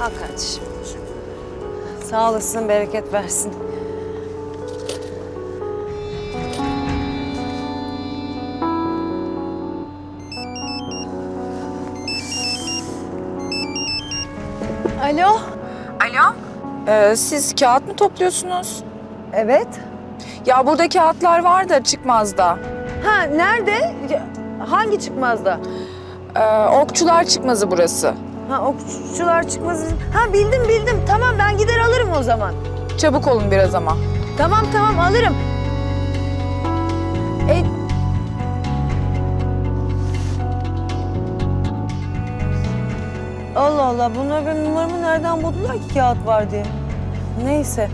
Al kardeşim. Sağ olasın, bereket versin. Alo. Alo? Ee, siz kağıt mı topluyorsunuz? Evet. Ya burada kağıtlar var da çıkmazda. Ha nerede? Hangi çıkmazda? Ee, okçular çıkmazı burası. Ha okçular çıkmaz. Ha bildim bildim. Tamam ben gider alırım o zaman. Çabuk olun biraz ama. Tamam tamam alırım. E... Allah Allah bunlar benim numaramı nereden buldular ki kağıt var diye. Neyse.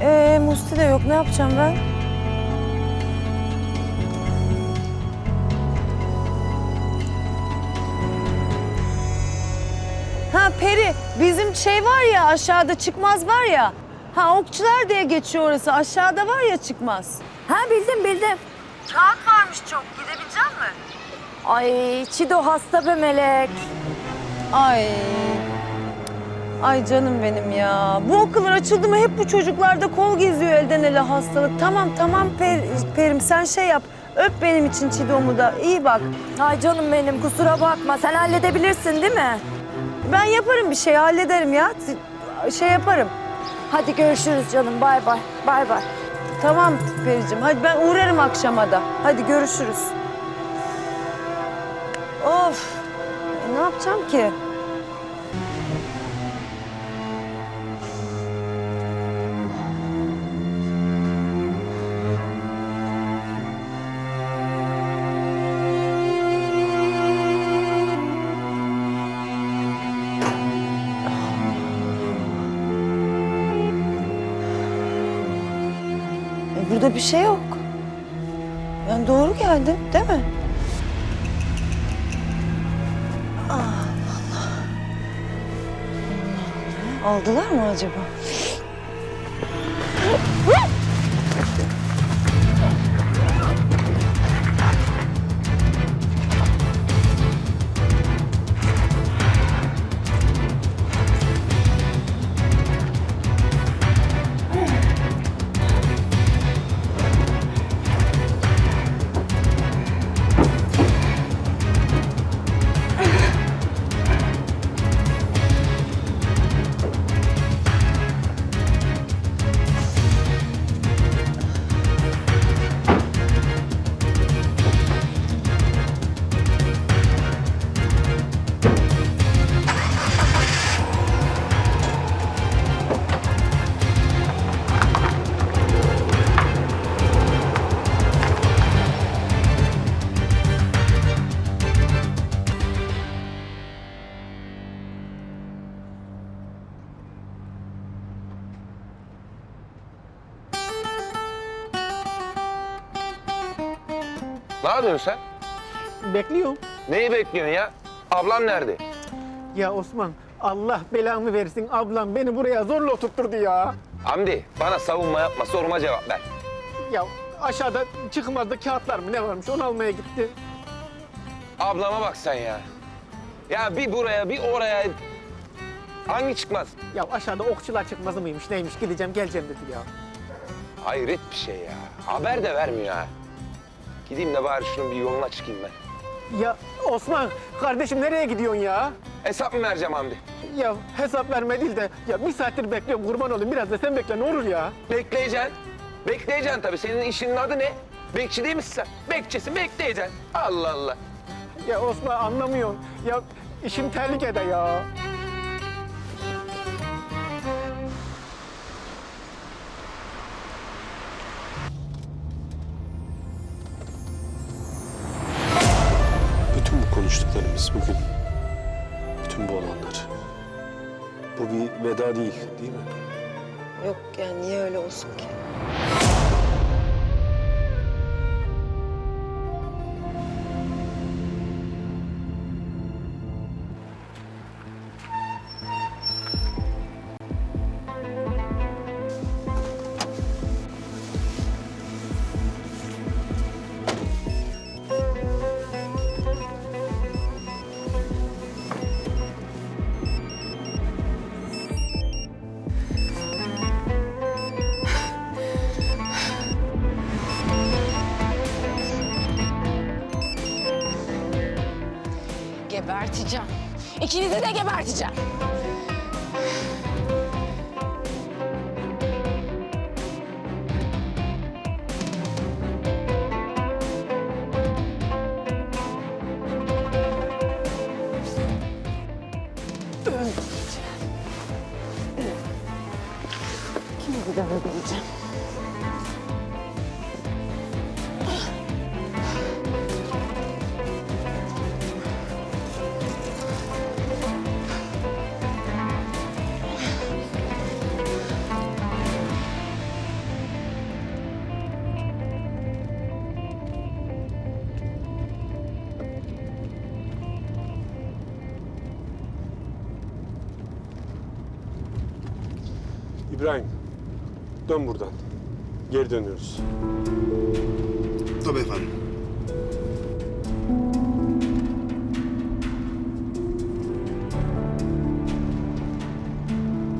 Ee, Musti de yok ne yapacağım ben? Ha Peri bizim şey var ya aşağıda çıkmaz var ya. Ha okçular diye geçiyor orası. Aşağıda var ya çıkmaz. Ha bildim bildim. Kağıt varmış çok. Gidebilecek mi? Ay Çido hasta be melek. Ay. Ay canım benim ya. Bu okullar açıldı mı hep bu çocuklarda kol geziyor elden ele hastalık. Tamam tamam Per, Perim sen şey yap. Öp benim için Çido'mu da. İyi bak. Ay canım benim kusura bakma sen halledebilirsin değil mi? Ben yaparım bir şey hallederim ya. Şey yaparım. Hadi görüşürüz canım bay bay bay bay. Tamam Pericim. Hadi ben uğrarım akşama da. Hadi görüşürüz. Of. E, ne yapacağım ki? Burada bir şey yok. Ben doğru geldim, değil mi? Ah, Allah. Allah. Aldılar mı acaba? Ne yapıyorsun sen? Bekliyorum. Neyi bekliyorsun ya? Ablam nerede? Ya Osman Allah belamı versin ablam beni buraya zorla oturtturdu ya. Hamdi bana savunma yapma soruma cevap ver. Ya aşağıda çıkmazda kağıtlar mı ne varmış onu almaya gitti. Ablama bak sen ya. Ya bir buraya bir oraya. Hangi çıkmaz? Ya aşağıda okçular çıkmazı mıymış neymiş gideceğim geleceğim dedi ya. Hayret bir şey ya. Haber de vermiyor ha. Gideyim de bari şunun bir yoluna çıkayım ben. Ya Osman kardeşim nereye gidiyorsun ya? Hesap mı vereceğim Hamdi? Ya hesap verme değil de ya bir saattir bekliyorum kurban olayım biraz da sen bekle ne olur ya. Bekleyeceksin. Bekleyeceksin tabii. Senin işinin adı ne? Bekçi değil misin sen? Bekçisin, bekleyeceksin. Allah Allah. Ya Osman anlamıyorsun. Ya işim tehlikede ya. Bugün, bütün bu olanlar. Bu bir veda değil, değil mi? Yok yani niye öyle olsun ki? İkinizi de geberteceğim. İbrahim, dön buradan. Geri dönüyoruz. Tabii efendim.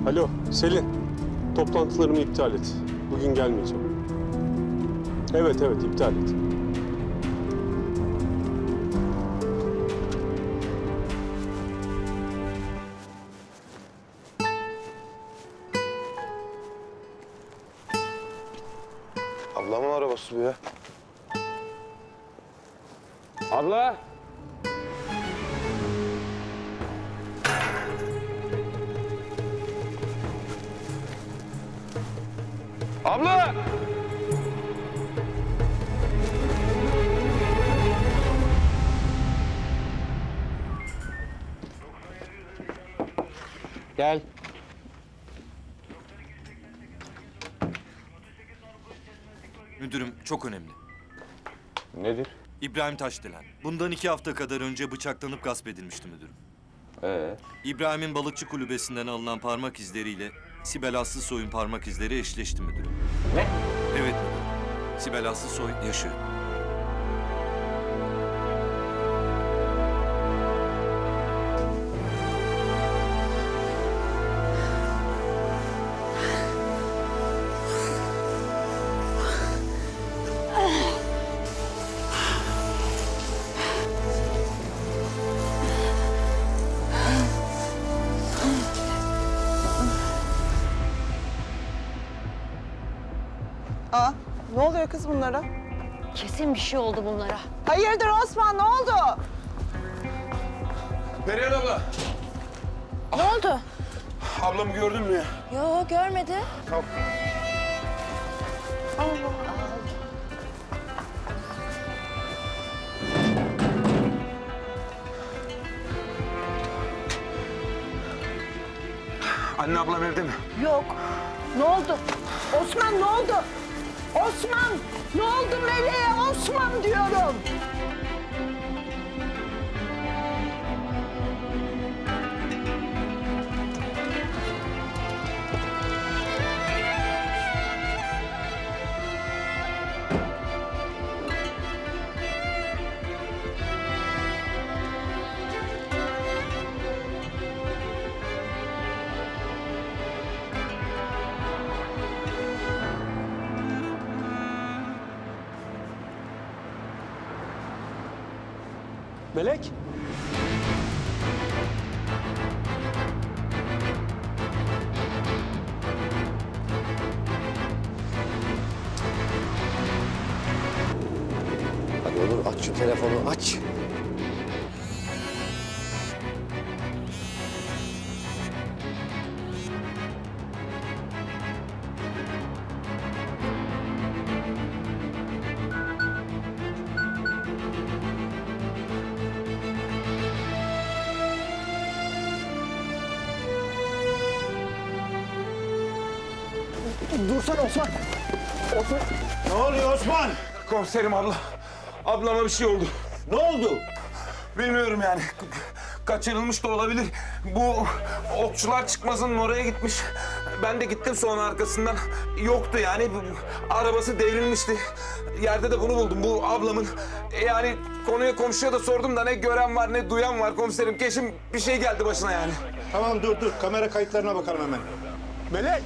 Alo, Selin. Toplantılarımı iptal et. Bugün gelmeyeceğim. Evet, evet, iptal et. Ya. Abla. Abla! Gel. Müdürüm çok önemli. Nedir? İbrahim Taşdelen. Bundan iki hafta kadar önce bıçaklanıp gasp edilmişti müdürüm. Ee, İbrahim'in balıkçı kulübesinden alınan parmak izleriyle Sibel Aslısoy'un parmak izleri eşleşti müdürüm. Ne? Evet müdürüm. Sibel Aslısoy yaşıyor. Ne oluyor kız bunlara? Kesin bir şey oldu bunlara. Hayırdır Osman, ne oldu? Perihan abla. Ne oldu? Ablamı gördün mü ya? Yo görmedi. Anne ablam evde mi? Yok. Ne oldu? Osman ne oldu? Osman! Ne oldu Meleğe? Osman diyorum. Melek? Hadi olur aç şu telefonu aç. Dursana Osman. Osman. Ne oluyor Osman? Komiserim abla. Ablama bir şey oldu. Ne oldu? Bilmiyorum yani. Kaçırılmış da olabilir. Bu okçular çıkmazının oraya gitmiş. Ben de gittim sonra arkasından. Yoktu yani. Arabası devrilmişti. Yerde de bunu buldum. Bu ablamın. Yani konuya komşuya da sordum da ne gören var ne duyan var komiserim. Kesin bir şey geldi başına yani. Tamam dur dur kamera kayıtlarına bakalım hemen. Melek.